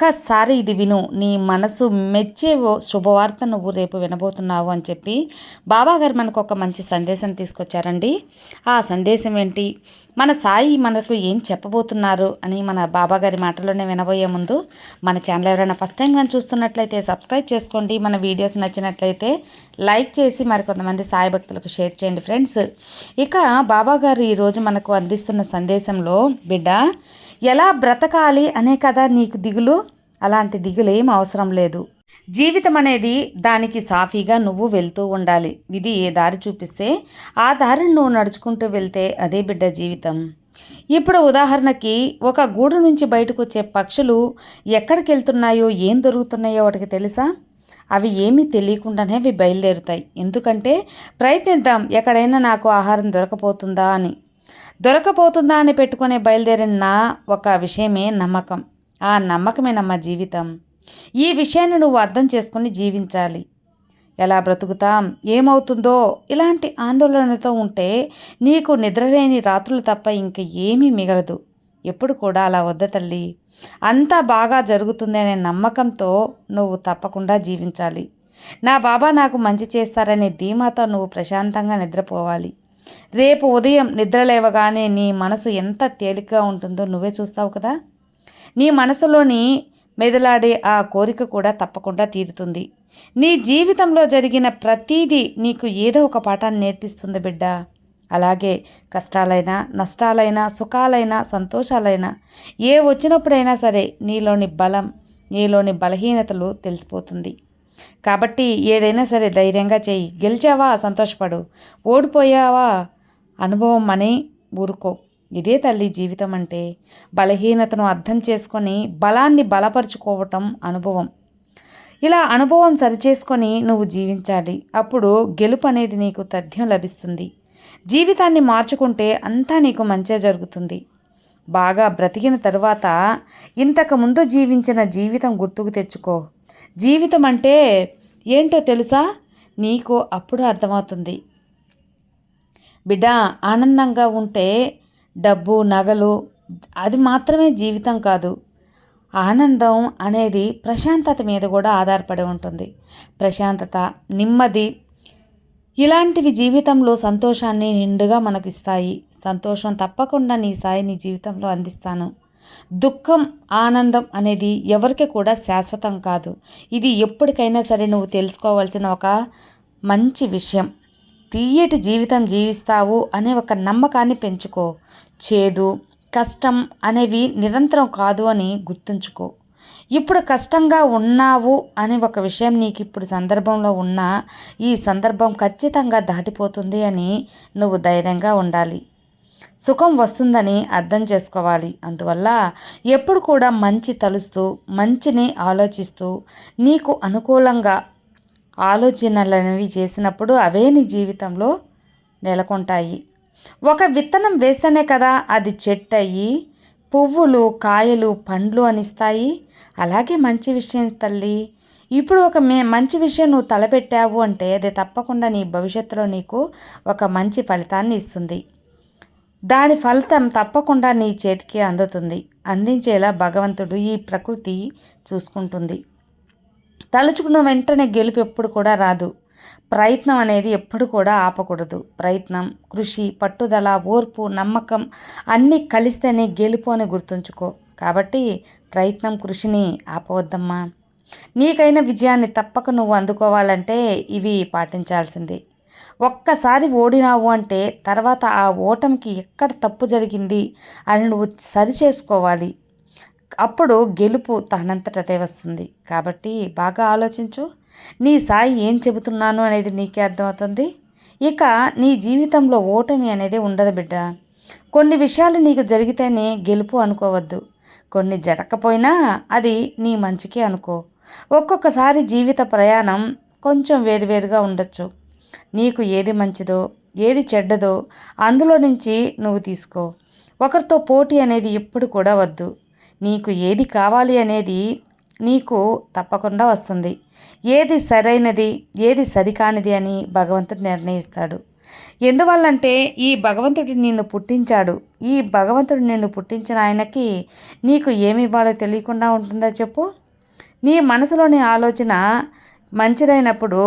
ఒక్కసారి ఇది విను. నీ మనసు మెచ్చే ఓ శుభవార్త నువ్వు రేపు వినబోతున్నావు అని చెప్పి బాబా గారు మనకు ఒక మంచి సందేశం తీసుకొచ్చారండి. ఆ సందేశం ఏంటి? మన సాయి మనకు ఏం చెప్పబోతున్నారు అని మన బాబా గారి మాటలోనే వినబోయే ముందు మన ఛానల్ ఎవరైనా ఫస్ట్ టైం కానీ చూస్తున్నట్లయితే సబ్స్క్రైబ్ చేసుకోండి. మన వీడియోస్ నచ్చినట్లయితే లైక్ చేసి మరికొంతమంది సాయి భక్తులకు షేర్ చేయండి ఫ్రెండ్స్. ఇక బాబా గారు ఈరోజు మనకు అందిస్తున్న సందేశంలో బిడ్డ ఎలా బ్రతకాలి అనే కదా నీకు దిగులు? అలాంటి దిగులేం అవసరం లేదు. జీవితం అనేది దానికి సాఫీగా నువ్వు వెళ్తూ ఉండాలి. ఇది ఏ దారి చూపిస్తే ఆ దారిని నువ్వు నడుచుకుంటూ వెళ్తే అదే బిడ్డ జీవితం. ఇప్పుడు ఉదాహరణకి ఒక గూడు నుంచి బయటకు వచ్చే పక్షులు ఎక్కడికి వెళ్తున్నాయో ఏం దొరుకుతున్నాయో వాటికి తెలుసా? అవి ఏమీ తెలియకుండానే అవి బయలుదేరుతాయి. ఎందుకంటే ప్రయత్నిద్దాం ఎక్కడైనా నాకు ఆహారం దొరకపోతుందా అని. దొరకపోతుందా అని పెట్టుకుని బయలుదేరిన ఒక విషయమే నమ్మకం. ఆ నమ్మకమే నమ్మ జీవితం. ఈ విషయాన్ని నువ్వు అర్థం చేసుకుని జీవించాలి. ఎలా బ్రతుకుతాం? ఏమవుతుందో? ఇలాంటి ఆందోళనతో ఉంటే నీకు నిద్రలేని రాత్రులు తప్ప ఇంక ఏమీ మిగలదు. ఎప్పుడు కూడా అలా వద్ద తల్లి. అంతా బాగా జరుగుతుందనే నమ్మకంతో నువ్వు తప్పకుండా జీవించాలి. నా బాబా నాకు మంచి చేస్తారనే ధీమాతో నువ్వు ప్రశాంతంగా నిద్రపోవాలి. రేపు ఉదయం నిద్ర లేవగానే నీ మనసు ఎంత తేలిగ్గా ఉంటుందో నువ్వే చూస్తావు కదా? నీ మనసులోని మెదలాడే ఆ కోరిక కూడా తప్పకుండా తీరుతుంది. నీ జీవితంలో జరిగిన ప్రతీదీ నీకు ఏదో ఒక పాఠాన్ని నేర్పిస్తుంది బిడ్డ. అలాగే కష్టాలైనా నష్టాలైనా సుఖాలైనా సంతోషాలైనా ఏ వచ్చినప్పుడైనా సరే నీలోని బలం నీలోని బలహీనతలు తెలిసిపోతుంది. కాబట్టి ఏదైనా సరే ధైర్యంగా చేయి. గెలిచావా? సంతోషపడు. ఓడిపోయావా? అనుభవం అని ఊరుకో. ఇదే తల్లి జీవితం అంటే బలహీనతను అర్థం చేసుకొని బలాన్ని బలపరుచుకోవటం అనుభవం. ఇలా అనుభవం సరిచేసుకొని నువ్వు జీవించాలి. అప్పుడు గెలుపు అనేది నీకు తథ్యం లభిస్తుంది. జీవితాన్ని మార్చుకుంటే అంతా నీకు మంచే జరుగుతుంది. బాగా బ్రతికిన తర్వాత ఇంతకు ముందు జీవించిన జీవితం గుర్తుకు తెచ్చుకో. జీవితం అంటే ఏంటో తెలుసా? నీకు అప్పుడు అర్థమవుతుంది. బిడ్డ ఆనందంగా ఉంటే డబ్బు నగలు అది మాత్రమే జీవితం కాదు. ఆనందం అనేది ప్రశాంతత మీద కూడా ఆధారపడి ఉంటుంది. ప్రశాంతత నెమ్మది ఇలాంటివి జీవితంలో సంతోషాన్ని నిండుగా మనకు ఇస్తాయి సంతోషం తప్పకుండా నీ సాయి నీ జీవితంలో అందిస్తాను. దుఃఖం ఆనందం అనేది ఎవరికి కూడా శాశ్వతం కాదు. ఇది ఎప్పటికైనా సరే నువ్వు తెలుసుకోవాల్సిన ఒక మంచి విషయం. తీయటి జీవితం జీవిస్తావు అనే ఒక నమ్మకాన్ని పెంచుకో. చేదు కష్టం అనేవి నిరంతరం కాదు అని గుర్తుంచుకో. ఇప్పుడు కష్టంగా ఉన్నావు అనే ఒక విషయం నీకు ఇప్పుడు సందర్భంలో ఉన్నా ఈ సందర్భం ఖచ్చితంగా దాటిపోతుంది అని నువ్వు ధైర్యంగా ఉండాలి. సుఖం వస్తుందని అర్థం చేసుకోవాలి. అందువల్ల ఎప్పుడు కూడా మంచి తలుస్తూ మంచిని ఆలోచిస్తూ నీకు అనుకూలంగా ఆలోచనలు అనేవి చేసినప్పుడు అవే నీ జీవితంలో నెలకొంటాయి. ఒక విత్తనం వేస్తేనే కదా అది చెట్టు అయ్యి పువ్వులు కాయలు పండ్లు అనిస్తాయి అలాగే మంచి విషయం తల్లి. ఇప్పుడు ఒక మే మంచి విషయం నువ్వు తలపెట్టావు అంటే అది తప్పకుండా నీ భవిష్యత్తులో నీకు ఒక మంచి ఫలితాన్ని ఇస్తుంది. దాని ఫలితం తప్పకుండా నీ చేతికి అందుతుంది. అందించేలా భగవంతుడు ఈ ప్రకృతి చూసుకుంటుంది. తలుచుకున్న వెంటనే గెలుపు ఎప్పుడు కూడా రాదు. ప్రయత్నం అనేది ఎప్పుడు కూడా ఆపకూడదు. ప్రయత్నం కృషి పట్టుదల ఓర్పు నమ్మకం అన్నీ కలిస్తేనే గెలుపు అని గుర్తుంచుకో. కాబట్టి ప్రయత్నం కృషిని ఆపవద్దమ్మా. నీకైన విజయాన్ని తప్పక నువ్వు అందుకోవాలంటే ఇవి పాటించాల్సిందే. ఒక్కసారి ఓడినావు అంటే తర్వాత ఆ ఓటమికి ఎక్కడ తప్పు జరిగింది అని నువ్వు సరి చేసుకోవాలి. అప్పుడు గెలుపు తనంతటదే వస్తుంది. కాబట్టి బాగా ఆలోచించు. నీ సాయి ఏం చెబుతున్నాను అనేది నీకే అర్థమవుతుంది. ఇక నీ జీవితంలో ఓటమి అనేది ఉండదు బిడ్డ. కొన్ని విషయాలు నీకు జరిగితేనే గెలుపు అనుకోవద్దు. కొన్ని జరగకపోయినా అది నీ మంచికే అనుకో. ఒక్కొక్కసారి జీవిత ప్రయాణం కొంచెం వేరువేరుగా ఉండొచ్చు. నీకు ఏది మంచిదో ఏది చెడ్డదో అందులో నుంచి నువ్వు తీసుకో. ఒకరితో పోటీ అనేది ఎప్పుడు కూడా వద్దు. నీకు ఏది కావాలి అనేది నీకు తప్పకుండా వస్తుంది. ఏది సరైనది ఏది సరికానిది అని భగవంతుడు నిర్ణయిస్తాడు. ఎందువల్లంటే ఈ భగవంతుడు నిన్ను పుట్టించాడు. ఈ భగవంతుడు నిన్ను పుట్టించిన ఆయనకి నీకు ఏమి ఇవ్వాలో తెలియకుండా ఉంటుందా చెప్పు? నీ మనసులోని ఆలోచన మంచిదైనప్పుడు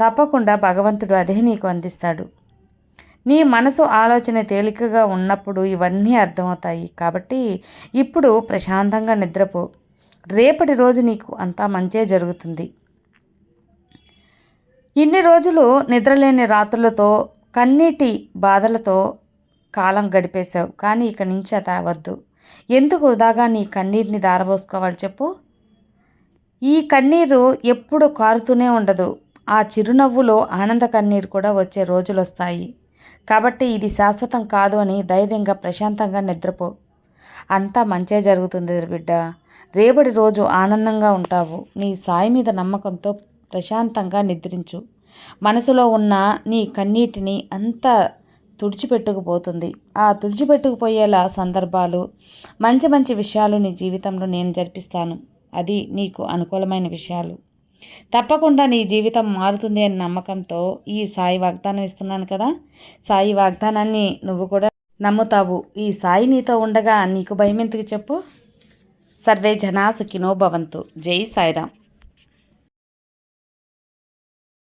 తప్పకుండా భగవంతుడు అదే నీకు అందిస్తాడు. నీ మనసు ఆలోచన తేలికగా ఉన్నప్పుడు ఇవన్నీ అర్థమవుతాయి. కాబట్టి ఇప్పుడు ప్రశాంతంగా నిద్రపో. రేపటి రోజు నీకు అంతా మంచే జరుగుతుంది. ఇన్ని రోజులు నిద్రలేని రాత్రులతో కన్నీటి బాధలతో కాలం గడిపేశావు. కానీ ఇక నుంచి అది అవద్దు ఎందుకు వృధాగా నీ కన్నీటిని దారబోసుకోవాలి చెప్పు? ఈ కన్నీరు ఎప్పుడు కారుతూనే ఉండదు. ఆ చిరునవ్వులో ఆనంద కన్నీరు కూడా వచ్చే రోజులు వస్తాయి కాబట్టి ఇది శాశ్వతం కాదు అని ధైర్యంగా ప్రశాంతంగా నిద్రపో. అంతా మంచే జరుగుతుంది బిడ్డ. రేపటి రోజు ఆనందంగా ఉంటావు. నీ సాయి మీద నమ్మకంతో ప్రశాంతంగా నిద్రించు. మనసులో ఉన్న నీ కన్నీటిని అంతా తుడిచిపెట్టుకుపోతుంది. ఆ తుడిచిపెట్టుకుపోయేలా సందర్భాలు మంచి మంచి విషయాలు నీ జీవితంలో నేను జరిపిస్తాను. అది నీకు అనుకూలమైన విషయాలు. తప్పకుండా నీ జీవితం మారుతుంది అనే నమ్మకంతో ఈ సాయి వాగ్దానం ఇస్తున్నాను కదా. సాయి వాగ్దానాన్ని నువ్వు కూడా నమ్ముతావు. ఈ సాయి నీతో ఉండగా నీకు భయం ఎందుకు చెప్పు. సర్వే జనా సుఖినో భవంతు. జై సాయిరామ్.